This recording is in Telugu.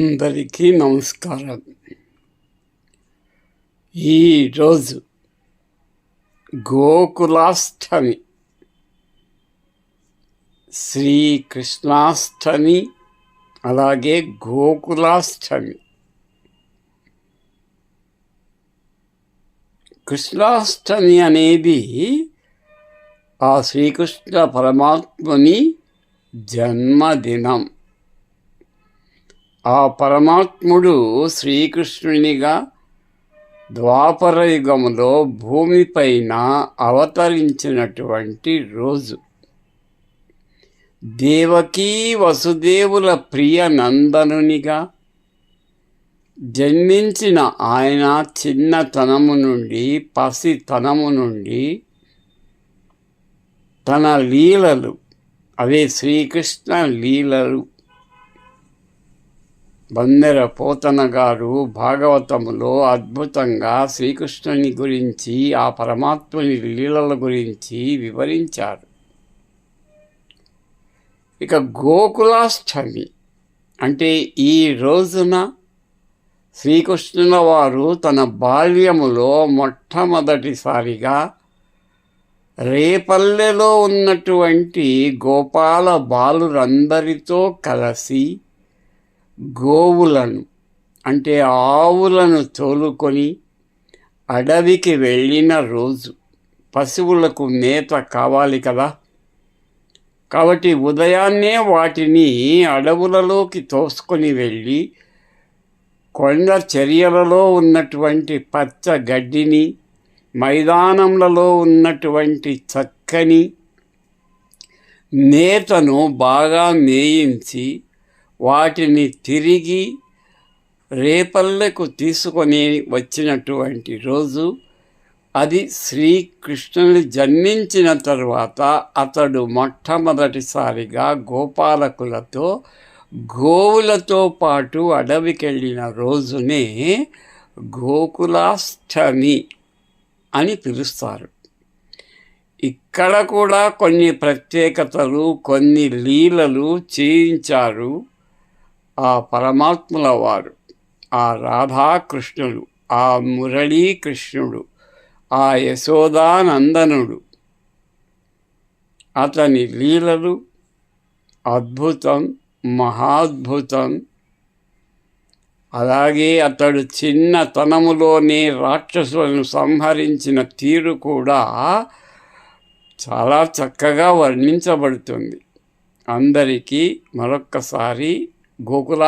అందరికీ నమస్కారం. ఈరోజు గోకులాష్టమి. శ్రీకృష్ణాష్టమి అలాగే గోకులాష్టమి. కృష్ణాష్టమి అనేది ఆ శ్రీకృష్ణ పరమాత్ముని జన్మదినం. ఆ పరమాత్ముడు శ్రీకృష్ణునిగా ద్వాపరయుగంలో భూమిపైన అవతరించినటువంటి రోజు. దేవకీ వసుదేవుల ప్రియ నందనునిగా జన్మించిన ఆయన చిన్నతనము నుండి పసితనము నుండి తన లీలలు అవే శ్రీకృష్ణ లీలలు బందెర పోతన గారు భాగవతములో అద్భుతంగా శ్రీకృష్ణుని గురించి ఆ పరమాత్ముని లీలల గురించి వివరించారు. ఇక గోకులాష్టమి అంటే ఈ రోజున శ్రీకృష్ణుల వారు తన బాల్యములో మొట్టమొదటిసారిగా రేపల్లెలో ఉన్నటువంటి గోపాల బాలురందరితో కలిసి గోవులను అంటే ఆవులను తోలుకొని అడవికి వెళ్ళిన రోజు పశువులకు మేత కావాలి కదా. కాబట్టి ఉదయాన్నే వాటిని అడవులలోకి తోసుకొని వెళ్ళి కొండ చర్యలలో ఉన్నటువంటి పచ్చ గడ్డిని మైదానములలో ఉన్నటువంటి చక్కని నేతను బాగా మేయించి వాటిని తిరిగి రేపల్లెకు తీసుకొని వచ్చినటువంటి రోజు అది శ్రీకృష్ణుని జన్మించిన తరువాత అతడు మొట్టమొదటిసారిగా గోపాలకులతో గోవులతో పాటు అడవికెళ్ళిన రోజునే గోకులాష్టమి అని పిలుస్తారు. ఇక్కడ కూడా కొన్ని ప్రత్యేకతలు కొన్ని లీలలు చేయించారు. ఆ పరమాత్మల వారు ఆ రాధాకృష్ణుడు ఆ మురళీకృష్ణుడు ఆ యశోదానందనుడు. అతని లీలలు అద్భుతం మహాద్భుతం. అలాగే అతడు చిన్నతనములోనే రాక్షసులను సంహరించిన తీరు కూడా చాలా చక్కగా వర్ణించబడుతుంది. అందరికీ మరొక్కసారి गोकुला